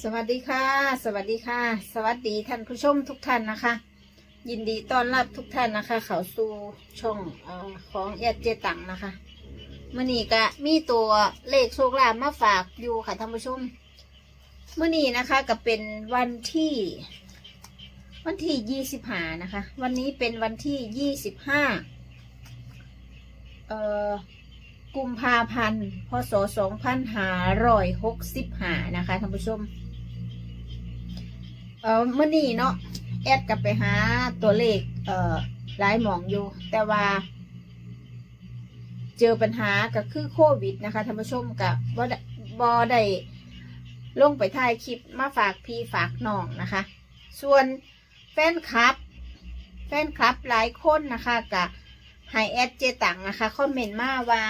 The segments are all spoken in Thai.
สวัสดีค่ะ สวัสดีค่ะ สวัสดีท่านผู้ชมทุกท่านนะคะ ยินดีต้อนรับทุกท่านนะคะ เขาสู่ช่องอของแอดเจตังนะคะมื่อนี้ก็มีตัวเลขโชคลาภมาฝากอยู่ค่ะท่านผู้ชมมื่อนี้นะคะก็เป็นวันที่ วันที่ยี่สิบห้านะคะ วันนี้เป็นวันที่ยี่สิบห้าเอ่อกุมภาพันธ์พศสองพันห้าร้อยหกสิบห้านะคะท่านผู้ชม เออมื่อนี้เนาะแอดกลับไปหาตัวเลขเอ่อหลายหมองอยู่ แต่ว่า เจอปัญหาก็คือโควิดนะคะท่านผู้ชมกับบ่ได้บ่ได้ลงไปถ่ายคลิปมาฝากพี่ฝากน้องนะคะ ส่วนแฟนคลับ แฟนคลับหลายคนนะคะกับให้แอดเจตังนะคะคอมเมนต์มาว่า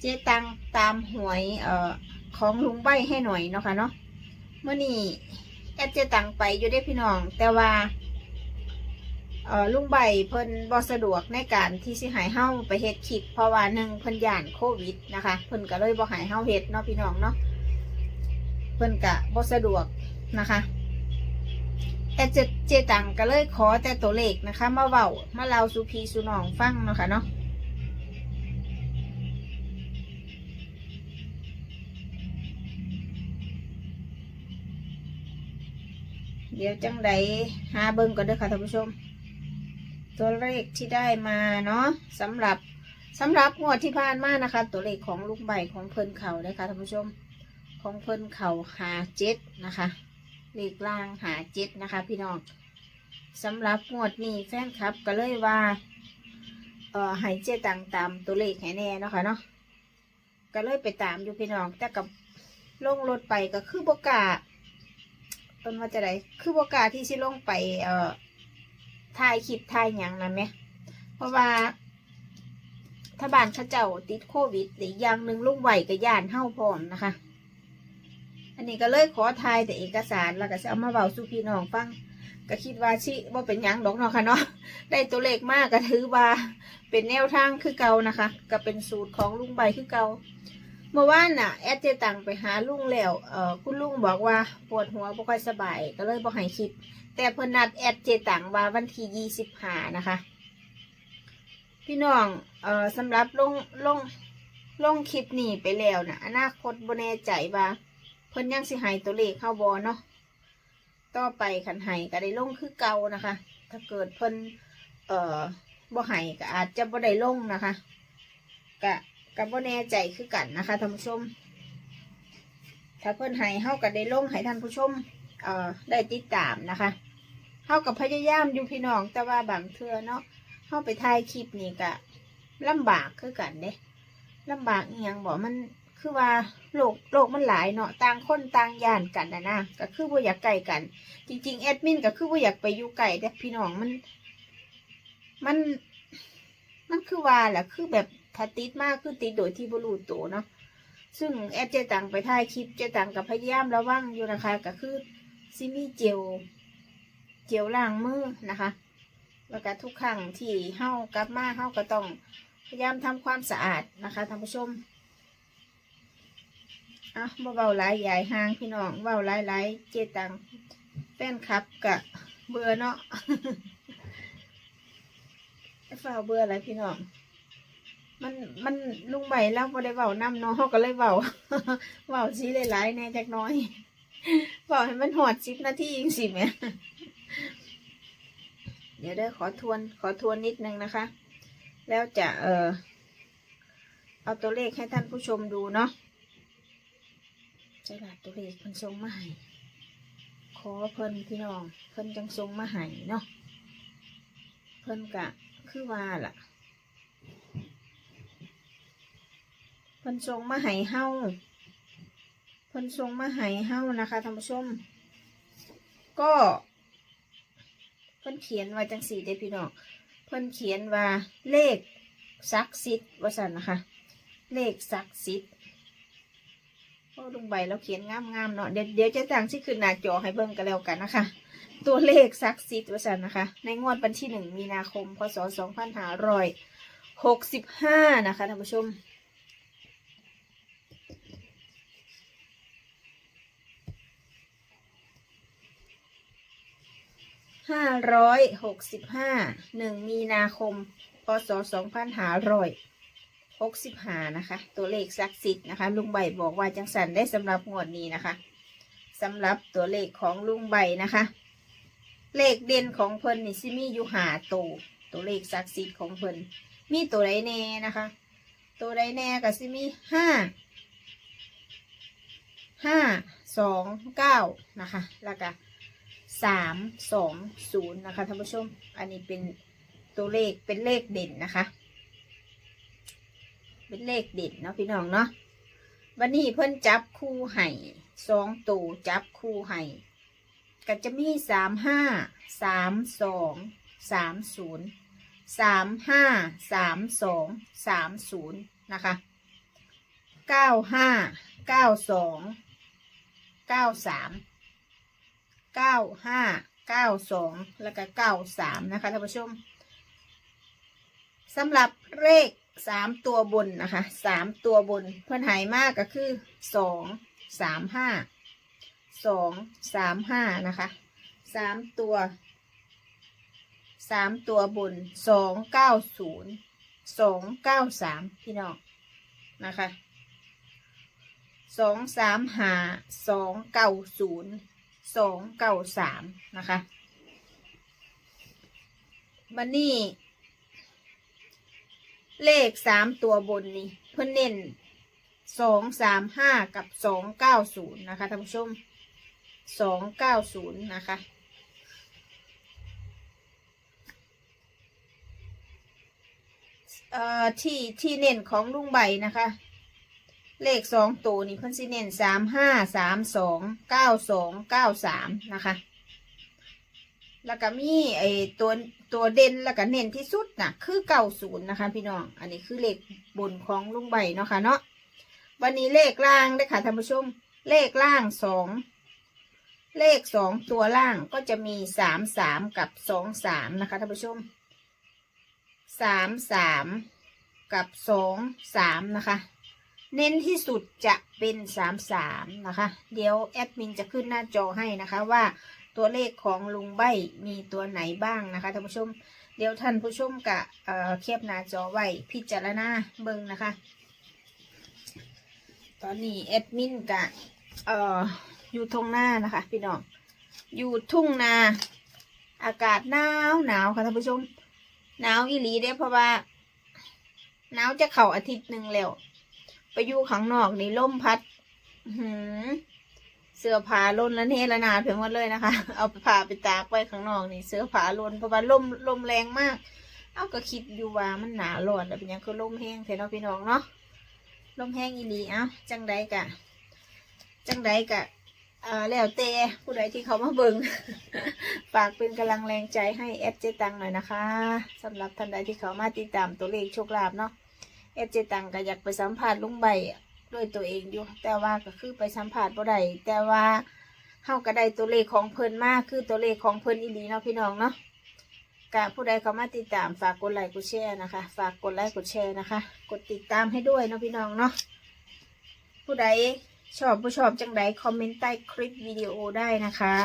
เจตังตามหวยเอ่อของลุงใบให้หน่อยเนาะค่ะเนาะเมื่อนี้ แอดเจตังไปอยู่ได้พี่น้อง แต่ว่าเออลุงใบเพิ่นบ่สะดวกในการที่สิหายเฮาไปเฮ็ดคลิปเพราะว่าหนึ่งเพิ่นย่านโควิดนะคะเพิ่นก็เลยบ่ใหายเฮาเฮ็ดเนาะพี่น้องเนาะเพิ่นก็บ่สะดวกนะคะแอดเจเจตังก็เลยขอแต่ตัวเลขนะคะ มาเว้ามาเล่าสู่พี่สู่น้องฟังเนาะค่ะเนาะ เดี๋ยวจังใดหาเบิ่งก่อนเด้อค่ะท่านผู้ชม ตัวเลขที่ได้มาเนาะสำหรับสำหรับงวดที่ผ่านมานะคะ ตัวเลขของลูกใบของเพิ่นเขาเลยค่ะท่านผู้ชม ของเพิ่นเขาหาเจ็ดนะคะเลขล่างหาเจ็ดนะคะ พี่น้องสำหรับงวดนี้แฟนคลับก็เลยว่าเอ่อให้เจ๊ตังตามตัวเลขให้แน่นะคะเนาะก็เลยไปตามอยู่พี่น้องแต่กับลงรถไปก็คือบกล้าต้นว่าจะได้คือโอกล้าสที่สิลงไปเอ่อถ่ายคลิปถ่ายหยังนั่นไหมเพราะว่า ถ้าบ้านเข้าเจ้าติดโควิดหรือย่างหนึ่งลุงไหวกับย่านเฮ้าพร้อมนะคะ อันนี้ก็เลยขอถ่ายแต่เอกสารแล้วก็จะเอามาเบาสู่พี่น้องฟังก็คิดว่าชิว่าเป็นยังดอกเนาะค่ะเนาะได้ตัวเลขมากก็ถือว่าเป็นแนวทางคือเก่านะคะ ก็เป็นสูตรของลุงใบคือเก่า มื่อวานน่ะแอดเจตังไปหาลุงแล้วเอ่อคุณลุงบอกว่าปวดหัวบ่ค่อยสบาย ก็เลยบ่ให้คลิป แต่เพิ่นนัดแอดเจตังว่าวันที่ยี่สิบห้านะคะ พี่น้องเอ่อสำหรับลงลงลงคลิปนี้ไปแล้วนะอนาคตบ่แน่ใจว่าเพิ่นยังสิให้ตัวเลขเข้าบ่เนาะต่อไปคันให้ก็ได้ลงคือเก่านะคะ ถ้าเกิดเพิ่นเอ่อบ่ให้ก็อาจจะบ่ได้ลงนะคะก็ ก็บ่แน่ใจคือกันนะคะท่านผู้ชม ถ้าเพิ่อนให้เฮาก็ได้ลงให้ท่านผู้ชมเอ่อได้ติดตามนะคะเฮากับพยายามอยู่พี่น้องแต่ว่าบางเทื่อเนาะเฮาไปถ่ายคลิปนี่ก็ลำบากคือกันเด้ลำบากอีหยังบอกมันคือว่าโลกโลกมันหลายเนาะต่างคนต่างย่านกันนะนะก็คือบ่อยากใกล้กัน จริงๆแอดมินก็คือบ่อยากไปอยู่ไกลแต่พี่น้องมัน มัน มันคือว่าแหละคือแบบ ถ้าติดมากคือติดโดยที่บรูตัวเนาะซึ่งแอดเจตังไปถ่ายคลิปเจตังกับพยายามระวังอยู่นะคะก็คือซิมีเจลเจลล้างมือนะคะ แล้วก็ทุกครั้งที่เฮากลับมาเฮาก็ต้องพยายามทำความสะอาดนะคะท่านผู้ชมอะเบาหลายใหญ่ห่างพี่น้องเบาหลายหลายเจตังแฟนคลับกะเบื่อเนาะฝ้าเบื่ออะไรพี่น้อง มันมันลุงใบเล่าบ่ได้เบาน้ำเน้องก็เลยเบาเบาซีหลายๆแน่จักน้อยเบาให้มันหอดสิบนาทีจริงสิแม่เดี๋ยวได้ขอทวนขอทวนนิดนึงนะคะ แล้วจะเออเอาตัวเลขให้ท่านผู้ชมดูเนาะใช่ละตัวเลขเพิ่นทรงมาให้ขอเพิ่นพี่น้องเพิ่นจังทรงมาให้เนาะเพิ่นกะคือว่าล่ะ พิ่นทรงมาให้เฮาเพิ่นทรงมาให้เฮานะคะท่านผู้ชม ก็เพิ่นเขียนไว้จังสี่เด้พี่น้องเพิ่นเขียนว่าเลขศักดิ์สิทธิ์ว่าซั่นนะคะ เลขศักดิ์สิทธิ์โอ้ลงใบแล้วเขียนงามๆเนาะเดี๋ยวเดี๋ยวจะตั้งชื่อขึ้นหน้าจอให้เบิ่งกันแล้วกันนะคะตัวเลขศักดิ์สิทธิ์ว่าซั่นนะคะ ในงวดวันที่หนึ่งมีนาคมพศสองพันห้าร้อยหกสิบห้านะคะท่านผู้ชม ห้าร้อยหกสิบห้าหนึ่งมีนาคม พศสองพันห้าร้อยหกสิบห้านะคะ ตัวเลขศักดิ์สิทธิ์นะคะ ลุงใบบอกว่าจังสันได้สำหรับงวดนี้นะคะสำหรับตัวเลขของลุงใบนะคะ เลขเด่นของเพิ่นนี่ซิมีอยู่หาตัวตัวเลขศักดิ์สิทธิ์ของเพิ่นมีตัวใดแน่นะคะ ตัวใดแน่ก็ซิมีห้าห้าสองเก้านะคะ แล้วก็ สามสองศูนย์นะคะท่านผู้ชม อันนี้เป็นตัวเลขเป็นเลขเด่นนะคะ เป็นเลขเด่นเนาะพี่น้องเนาะวันนี้เพิ่นจับคู่ไห่สองตัวจับคู่ไห่ก็จะมีสามห้าสามสองสามศูนย์สามห้าสามสองสามศูนย์นะคะเก้าห้าเก้าสองเก้าสาม เก้าห้าเก้าสองแล้วก็เก้าสามนะคะท่านผู้ชมสำหรับเลขสามตัวบนนะคะสามตัวบนเพื่อนหายมากก็คือสองสามห้าสองสามห้านะคะสามตัวสามตัวบนสองเก้าศูนย์สองเก้าสามพี่น้องนะคะสองสามหาสองเก้าศูนย์ สองเก้าสามนะคะมันนี่ เลขสามตัวบนนี่เพื่อนเน้นสองสามห้ากับสองเก้าศูนย์นะคะท่านผู้ชมสองเก้าศูนย์นะคะเอ่อที่ที่เน้นของลุงใบนะคะ เลขสองตัวนี่เพิ่นสิเน้นสามห้าสามสองเก้าสองเก้าสามนะคะ แล้วก็มีไอตัวตัวเด่นแล้วก็เน้นที่สุดน่ะคือเก้าศูนย์นะคะ พี่น้อง อันนี้คือเลขบนของลุงใบเนาะค่ะเนาะวันนี้เลขล่างเลยค่ะท่านผู้ชม เลขล่างสองเลขสองตัวล่างก็จะมีสามสามกับสองสามนะคะท่านผู้ชมสามสามกับสองสามนะคะ เน้นที่สุดจะเป็นสามสามนะคะ เดี๋ยวแอดมินจะขึ้นหน้าจอให้นะคะว่าตัวเลขของลุงใบมีตัวไหนบ้างนะคะท่านผู้ชม เดี๋ยวท่านผู้ชมกะเอ่อเคียบหน้าจอไว้พิจารณาเบิ่งนะคะ ตอนนี้แอดมินกะเอ่ออยู่ทุ่งนานะคะพี่น้องอยู่ทุ่งนาอากาศหนาวหนาวค่ะท่านผู้ชมหนาวอีหลีเด้เพราะว่าหนาวจะเข่าอาทิตย์หนึ่งแล้ว ไปอยู่ข้างนอกนี่ลมพัดหือเสื้อผ้าล้นล้วเทละนาดไปหมดเลยนะคะ เอาผ้าไปตากไว้ข้างนอกนี่เสื้อผ้าล้นเพราะว่าลมลมแรงมาก เอาก็คิดอยู่ว่ามันหนาร้อนแล้วเป็นยังคือลมแห้งเถอะเนาะพี่น้องเนาะลมแห้งอีหลีเอ้าจังใดกะ จังใดกะเอ่อแล้วแต่ผู้ใดที่เขามาเบิงฝากเป็นกำลังแรงใจให้เอฟเจตังหน่อยนะคะสำหรับท่านใดที่เขามาติดตามตัวเลขโชคลาภเนาะ อฟเจตังก็อยากไปสัมผัสลุงใบด้วยตัวเองอยู่ แต่ว่าก็คือไปสัมผัสบ่ได้แต่ว่าเฮาก็ได้ตัวเลขของเพิ่นมากคือตัวเลขของเพิ่นอีหลีเนาะพี่น้องเนาะกะผู้ใดเขามาติดตามฝากกดไลค์กดแชร์นะคะ ฝากกดไลค์กดแชร์นะคะ กดติดตามให้ด้วยเนาะพี่น้องเนาะผู้ใดชอบผู้ชอบจังใดคอมเมนต์ใต้คลิปวิดีโอได้นะคะ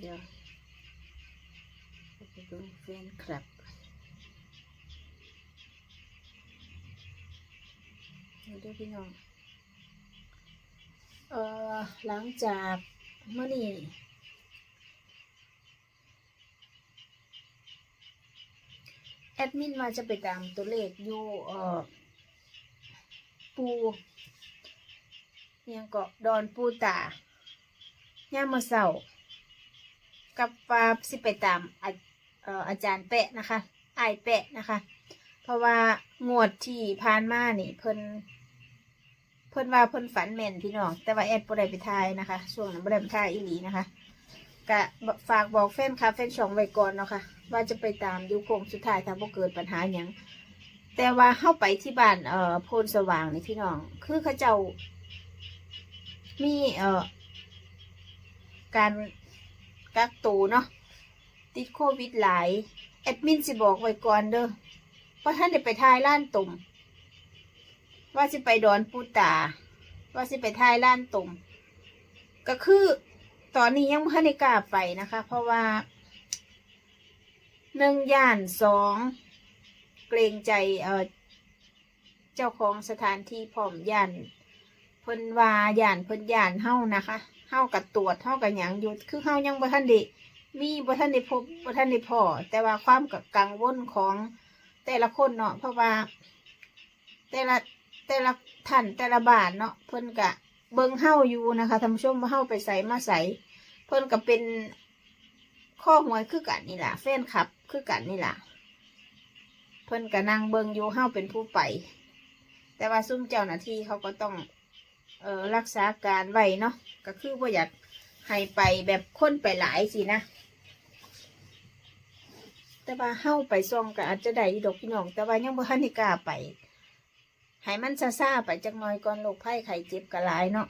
เดี๋ยว ไปดูแฟนคลับ เดี๋ยวดูพี่น้อง เอ่อ หลังจากเมื่อนี้แอดมินมาจะไปตามตัวเลขอยู่เอ่อ ปูยังเกาะดอนปูตาย่ามาเสากับฟาสิไปตามอา อาจารย์แปะนะคะไอายแปะนะคะ เพราะว่างวดที่ผ่านมานี่เพิ่นเพิ่นว่าเพิ่นฝันแม่นพี่น้อง แต่ว่าแอดบ่ได้ไปทายนะคะช่วงนั้นบ่ได้ไปทายอีหลีนะคะกะฝากบอกแฟนคลับแฟนช่องไว้ก่อนเนาะค่ะว่าจะไปตามยูโคงสุดท้ายถ้าบ่เกิดปัญหาหยังแต่ว่าเข้าไปที่บ้านเอ่อโพนสว่างนี่พี่น้อง คือเขาเจ้า มีเอ่อการกักตัวเนาะ ติดโควิดหลาย แอดมินสิบอกไว้ก่อนเด้อเพราะท่านได้ไปทายล้านตุ่มว่าสิไปดอนปูตา ว่าสิไปทายล้านตุ่มก็คือตอนนี้ยังไม่ได้กล้าไปนะคะ เพราะว่าหนึ่งย่านสองเกรงใจเออเจ้าของสถานที่พร้อมย่านเพิ่นวาย่านเพิ่นย่านเฮ้านะคะเฮ้ากับตรวจเฮ้ากับหยังอยู่คือเฮ้ายังบ่ทันด้ มีบ่ทันได้พบบ่ทันได้พอแต่ว่าความกังวลของแต่ละคนเนาะเพราะว่า แต่ละแต่ละท่านแต่ละบานเนาะเพิ่นกะเบิ่งเฮาอยู่นะคะท่านผู้ชมว่าเฮาไปใส่มาใส่เพิ่นก็เป็นข้อหวยคือกันนี่แหละแฟนคลับคือกันนี่แหละเพิ่นก็นั่งเบิ่งอยู่เฮาเป็นผู้ไป แต่ว่าซุ่มเจ้าหน้าที่เขาก็ต้องเออรักษาการไว้เนาะก็คือว่าอยากให้ไปแบบคนไปหลายสินะ แต่ว่าเฮาไปซองก็อาจจะได้ดอกพี่น้อง แต่ว่ายังบ่ทันได้กล้าไปให้มันซาซาไปจักหน่อยก่อนโรคภัยไข้เจ็บก็หลายเนาะ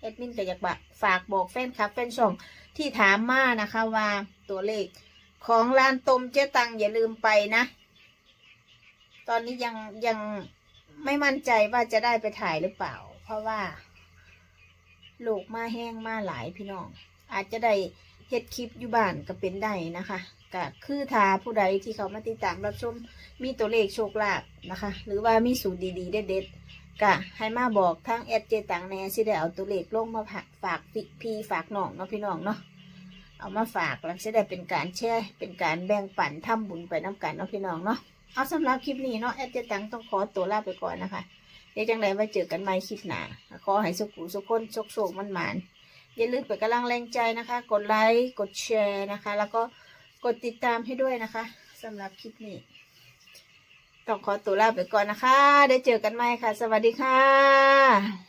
เอ็ดมินก็อยากฝากบอกแฟนคลับแฟนช่องที่ถามมานะคะว่าตัวเลขของร้านต้มเจ๊ตังอย่าลืมไปนะ ตอนนี้ยังยังไม่มั่นใจว่าจะได้ไปถ่ายหรือเปล่า เพราะว่าลูกมาแห้งมาหลายพี่น้อง อาจจะได้ เฮ็ดคลิปอยู่บ้านก็เป็นได้นะคะก็คือทาผู้ใดที่เขามาติดตามรับชมมีตัวเลขโชคลาภนะคะ หรือว่ามีสูตรดีๆเด็ดๆก็ให้มาบอกทางแอดเจตังแน่สิได้เอาตัวเลขลงมาฝากฝากพี่ฝากน้องเนาะพี่น้องเนาะเอามาฝากแล้วจะได้เป็นการแชร์เป็นการแบ่งปันทำบุญไปน้ำกันเนาะพี่น้องเนาะเอาสำหรับคลิปนี้เนาะแอดเจตังต้องขอตัวลาไปก่อนนะคะเดี๋ยวจังไรไว้เจอกันใหม่คลิปหน้าขอให้สุขุสุขคนโชคโชคมันหมาน อย่าลืมเปิดกำลังแรงใจนะคะ กดไลค์กดแชร์นะคะ แล้วก็กดติดตามให้ด้วยนะคะสำหรับคลิปนี้ ต้องขอตัวลาไปก่อนนะคะ ได้เจอกันใหม่ค่ะ สวัสดีค่ะ